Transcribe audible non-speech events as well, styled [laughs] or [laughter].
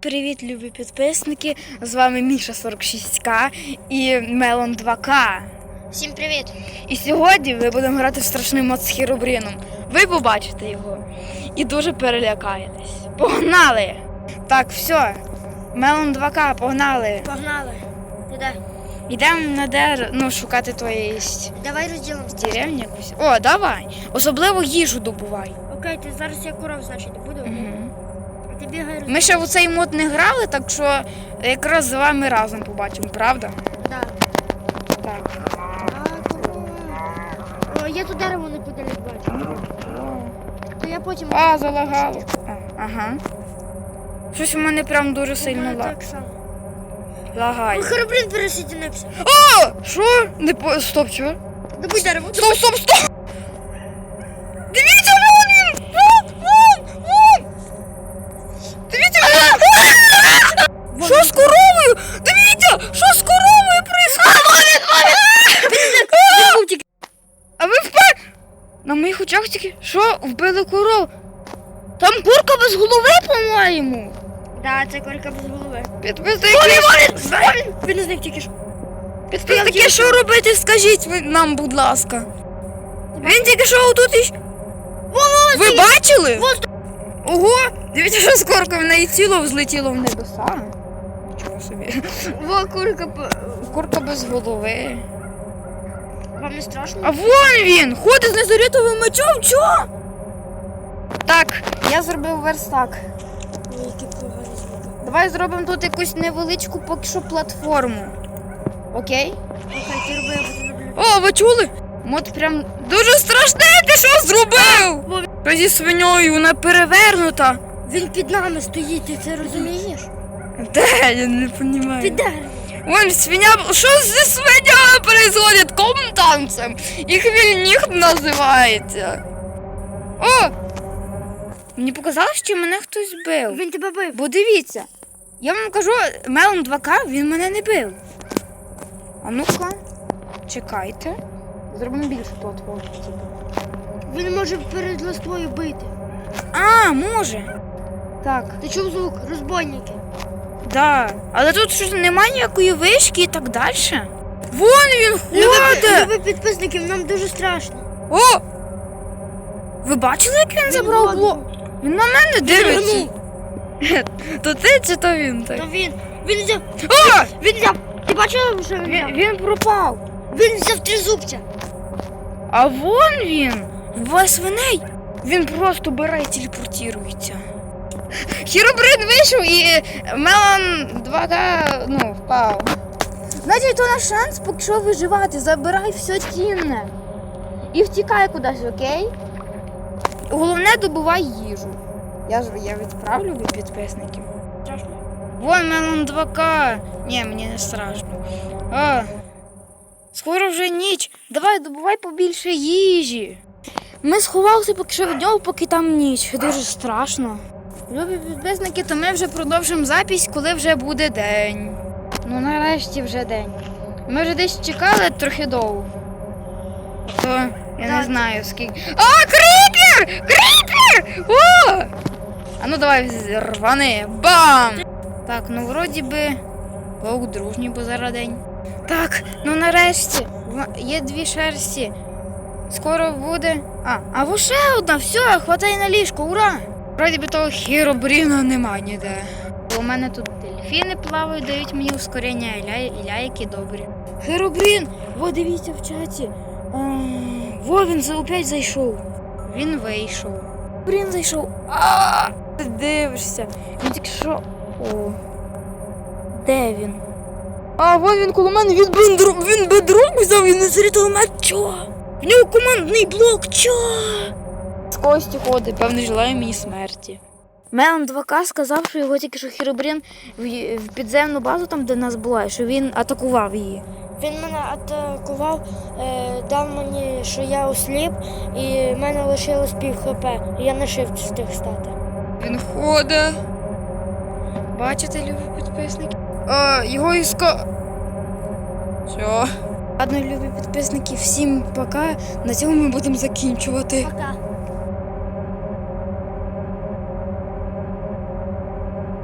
Привіт, любі підписники! З вами Міша 46К і Мелон 2К. Всім привіт! І сьогодні ми будемо грати в страшний мод з Хіробріном. Ви побачите його і дуже перелякаєтесь. Погнали! Так, все. Мелон 2К, погнали. Погнали! Де? Йдемо на дер... ну, шукати твоє. Давай розділимося. деревню якусь. О, давай. Особливо їжу добувай. Окей, ти зараз я коров, значить, буду. Угу. Ти бігай. Ми ще в цей мод не грали, так що якраз з вами разом побачимо, правда? Да. Так. А, корова. О, я тут дерево неподалік бачу. То я потім... А, залагало. А, ага. Щось у мене прям дуже сильно ла... так само. лагає. О, Херобрин пересидінився. О! Що? Не по... Стоп, що? Добудь дерево. Стоп, стоп, стоп! Очах тільки... Що? Вбили коров? Там курка без голови, по-моєму. Да, це корика без голови. Підписники, Він із них тільки що. підписники, що робити, скажіть ви нам, будь ласка. Він тільки що отут іш... Ви бачили? Ого! Дивіться, що з коркою в неї тіло взлетіло в небеса. Нічого собі. Во, курка... Курка без голови. Вам не страшно? А вон він! Ходить з незарятовим мечом, чо? Так, я зробив верстак. Давай зробимо тут якусь невеличку поки що платформу. Окей? Окей, ти роби, я буду. О, ви чули? Мод прям дуже страшний, ти що зробив? Що зі свиньою, вона перевернута. Він під нами стоїть, ти це розумієш? Де? Я не розумію. Під деревом. Вон свиня. Що зі свинями происходит? Ком танцем? Їх вільніх називається. О! Мені показалось, що мене хтось бив. Він тебе бив. Бо дивіться, я вам кажу, Мелон 2К, він мене не бив. А ну-ка, чекайте. Зробимо більшу платформу. Він може перед листвою бити. А, може. Так, Ти чув звук? Розбойники. Да. Але тут щось немає ніякої вишки і так далі. Вон він Любі, ходить! любі підписників, нам дуже страшно. О! Ви бачили, як він забрав блок? Він на мене дивиться. [laughs] То ти чи то він так? То він. Він взяв. О! Він взяв. Ти бачила, що він Він, взяв? він пропав. Він взяв три зубця. А вон він! Два свиней! Він просто бере і телепортується. Хіробрин вийшов і Мелан 2К ну, впав. Значить, то наш шанс поки що виживати. Забирай все цінне. І втікай кудись, окей? Головне добувай їжу. Я ж я відправлю від підписників. Страшно. Вон Мелон 2К. Ні, мені не страшно. А, скоро вже ніч. Давай добувай побільше їжі. Ми сховалися поки що від нього, поки там ніч. Дуже страшно. Любі підписники, то ми вже продовжимо запись, коли вже буде день. Ну нарешті вже день. Ми вже десь чекали трохи довго. То я не знаю скільки. А, кріпер! Кріпер! О! А ну давай рвани. Бам! Так, ну вроді би. Вовк дружній, бо зараз день. Так, ну нарешті. Є дві шерсті. Скоро буде. А, а ще одна, все, хватай на ліжко, ура! Вроді би того хіробріна нема ніде. У мене тут дельфіни плавають, дають мені ускорення, і ля, і ляйки добрі. Херобрін! Во дивіться в чаті. А, во він за- опять зайшов. Він вийшов. Брін зайшов. А, ти дивишся. Він тільки що. О. Де він? А, вон він коло мене, він бендро, він бедрок взяв, він не зарятував мене. Чо? В нього командний блок, чо? Кості ходить, певно, желає мені смерті. Мелон 2К сказав, що його тільки що Хіробрін в, в підземну базу, там, де нас була, що він атакував її. Він мене атакував, е, дав мені, що я осліп, і в мене лишилось пів хп. Я не шив встиг стати. Він ходить. Бачите, любі підписники? А, його іска. Все. Ладно, любі підписники, всім пока. На цьому ми будемо закінчувати. Пока.